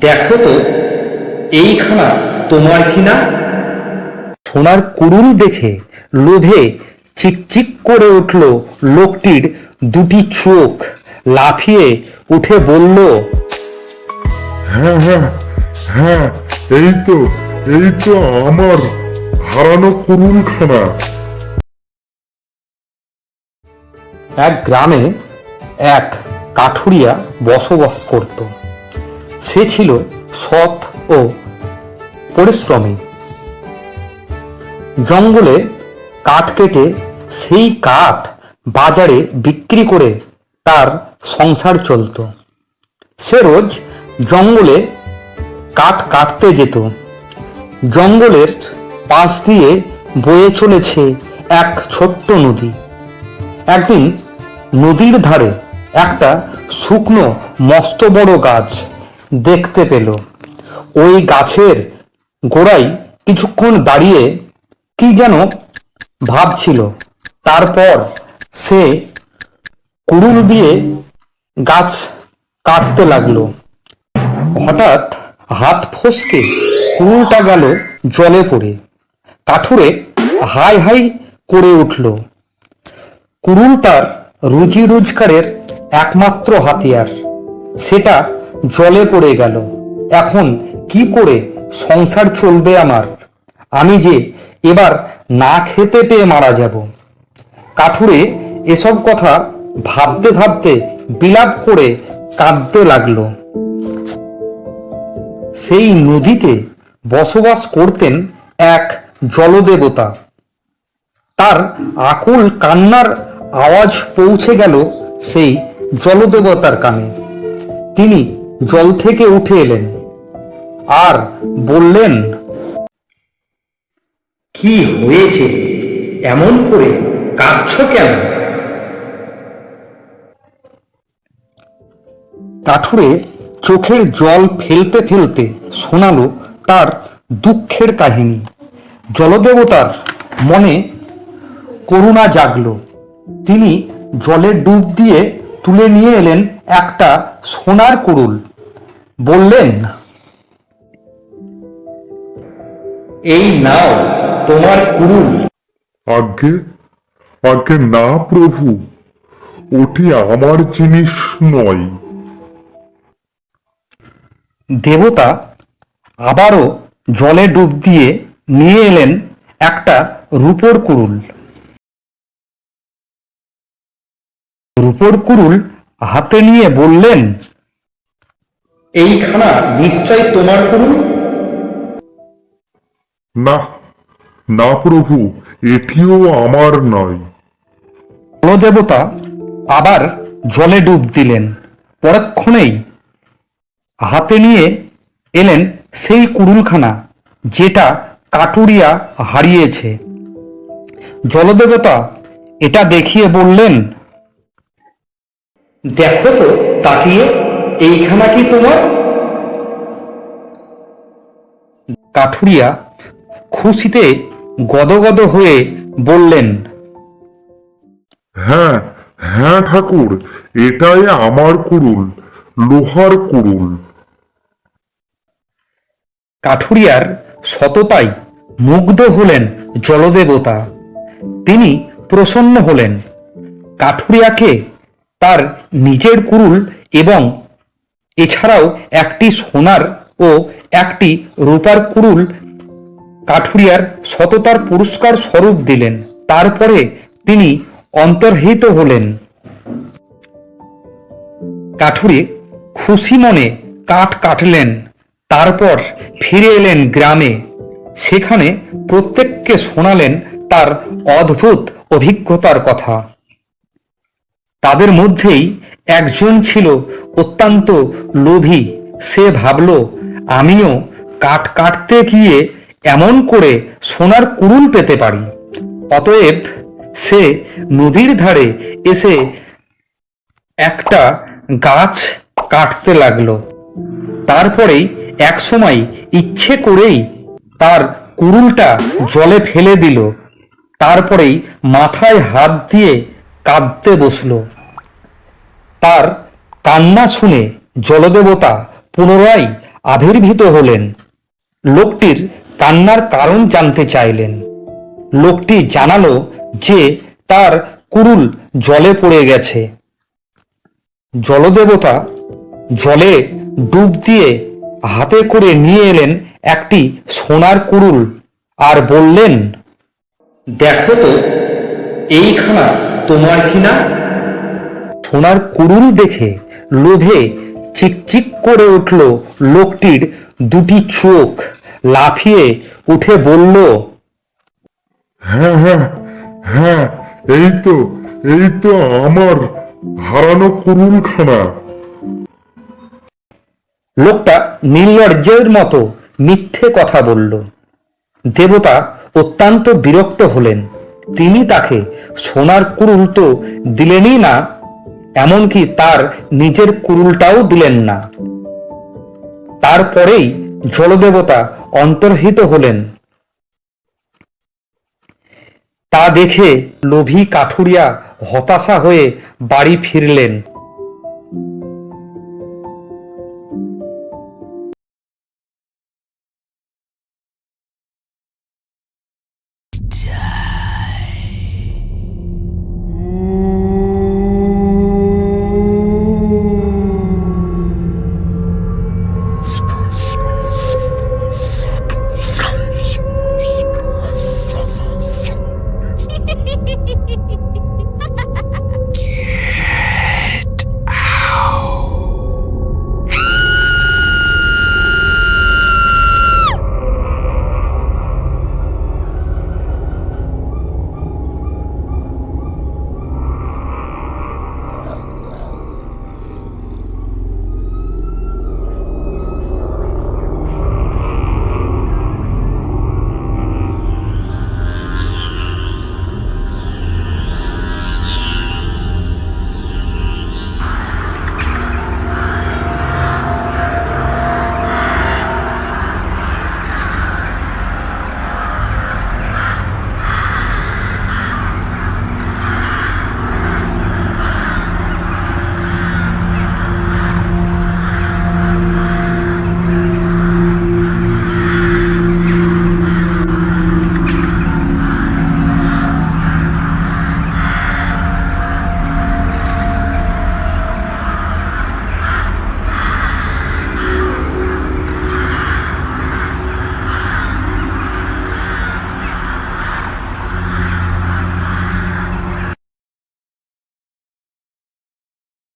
দেখো তো এইখানা তোমার কিনা? সোনার কুড়ুল দেখে লোভে চিকচিক করে উঠল লোকটির দুটি চোখ লাফিয়ে উঠে বলল হ্যাঁ হ্যাঁ হ্যাঁ এই তো এই তো আমার হারানো কুরুলখানা এক গ্রামে এক কাঠুরিয়া বসবাস করত। সে ছিল সৎ ও পরিশ্রমী। জঙ্গলে কাঠ কেটে সেই কাঠ বাজারে বিক্রি করে তার সংসার চলত। সে রোজ জঙ্গলে কাঠ কাটতে যেত। জঙ্গলের পাশ দিয়ে বয়ে চলেছে এক ছোট্ট নদী। একদিন নদীর ধারে একটা শুকনো, মস্ত বড় গাছ দেখতে পেল। ওই গাছের গোড়ায় কিছুক্ষণ দাঁড়িয়ে কি যেন ভাবছিল। তারপর সে কুড়ুল দিয়ে গাছ কাটতে লাগল। হঠাৎ হাত ফসকে কুড়ুলটা গেল জলে পড়ে। কাঠুরে হাই হাই করে উঠল। কুড়ুল তার রুজি রোজগারের একমাত্র হাতিয়ার। সেটা জলে পড়ে গেল। এখন কি করে সংসার চলবে আমার? আমি যে এবার না খেতে পেয়ে মারা যাব। কাঠুরে এসব কথা ভাবতে ভাবতে বিলাপ করে কাঁদতে লাগল। সেই নদীতে বসবাস করতেন এক জলদেবতা। তার আকুল কান্নার আওয়াজ পৌঁছে গেল সেই জলদেবতার কানে। তিনি জল থেকে উঠে এলেন। আর বললেন, কি হয়েছে? এমন করে কাঁদছ কেন? কাঠুরে চোখের জল ফেলতে ফেলতে শোনালো তার দুঃখের কাহিনী। জলদেবতার মনে করুণা জাগল। তিনি জলে ডুব দিয়ে তুলে নিয়ে এলেন একটা সোনার কুড়ুল। বললেন এই নাও তোমার কুড়ুল আজ্ঞে আজ্ঞে না প্রভু ওটি আমার জিনিস নয়। দেবতা আবারও জলে ডুব দিয়ে নিয়ে এলেন একটা রূপোর কুরুল। রূপোর কুরুল হাতে নিয়ে বললেন এইখানা নিশ্চয় তোমার কুড়ুল না না প্রভু এটিও আমার নয়। জলদেবতা আবার জলে ডুব দিলেন পরক্ষণেই হাতে নিয়ে এলেন সেই কুড়ুলখানা যেটা কাটুরিয়া হারিয়েছে। জলদেবতা এটা দেখিয়ে বললেন দেখো তো তাকিয়ে। এইখানা কি তোমার? কাঠুরিয়া খুশিতে গদগদ হয়ে বললেন হ্যাঁ হ্যাঁ ঠাকুর এটাই আমার কুরুল লোহার কুরুল কাঠুরিয়ার সততাই মুগ্ধ হলেন জলদেবতা। তিনি প্রসন্ন হলেন। কাঠুরিয়াকে তার নিজের কুরুল এবং এছাড়াও একটি সোনার ও একটি রূপার কুরুল কাঠুরিয়ার সততার পুরস্কার স্বরূপ দিলেন। তারপরে তিনি অন্তর্হিত হলেন। কাঠুরে খুশি মনে কাঠ কাটলেন, তারপর ফিরে এলেন গ্রামে। সেখানে প্রত্যেককে শোনালেন তার অদ্ভুত অভিজ্ঞতার কথা। তাদের মধ্যেই একজন ছিল অত্যন্ত লোভী। সে ভাবল, আমিও কাঠ কাটতে গিয়ে এমন করে সোনার কুড়ুল পেতে পারি। অতএব সে নদীর ধারে এসে একটা গাছ কাটতে লাগল। তারপরেই এক সময় ইচ্ছে করেই তার কুড়ুলটা জলে ফেলে দিল। তারপরেই মাথায় হাত দিয়ে কাঁদতে বসল। তার কান্না শুনে জলদেবতা পুনরায় আবির্ভূত হলেন। লোকটির কান্নার কারণ জানতে চাইলেন। লোকটি জানালো যে তার কুরুল জলে পড়ে গেছে। জলদেবতা জলে ডুব দিয়ে হাতে করে নিয়ে এলেন একটি সোনার কুরুল আর বললেন, দেখো তো, এইখানা তোমার কিনা সোনার কুরুল দেখে লোভে চিকচিক করে উঠল লোকটির দুটি চোখ। লাফিয়ে উঠে বলল হ্যাঁ হ্যাঁ হ্যাঁ এই তো এই তো আমার হারানো কুরুলখানা লোকটা নির্লজ্জের মতো মিথ্যে কথা বলল। দেবতা অত্যন্ত বিরক্ত হলেন। তিনি তাকে সোনার কুরুল তো দিলেনই না এমনকি তার নিজের কুরুলটাও দিলেন না। তারপরেই জলদেবতা অন্তর্হিত হলেন। তা দেখে লোভী কাঠুরিয়া হতাশা হয়ে বাড়ি ফিরলেন।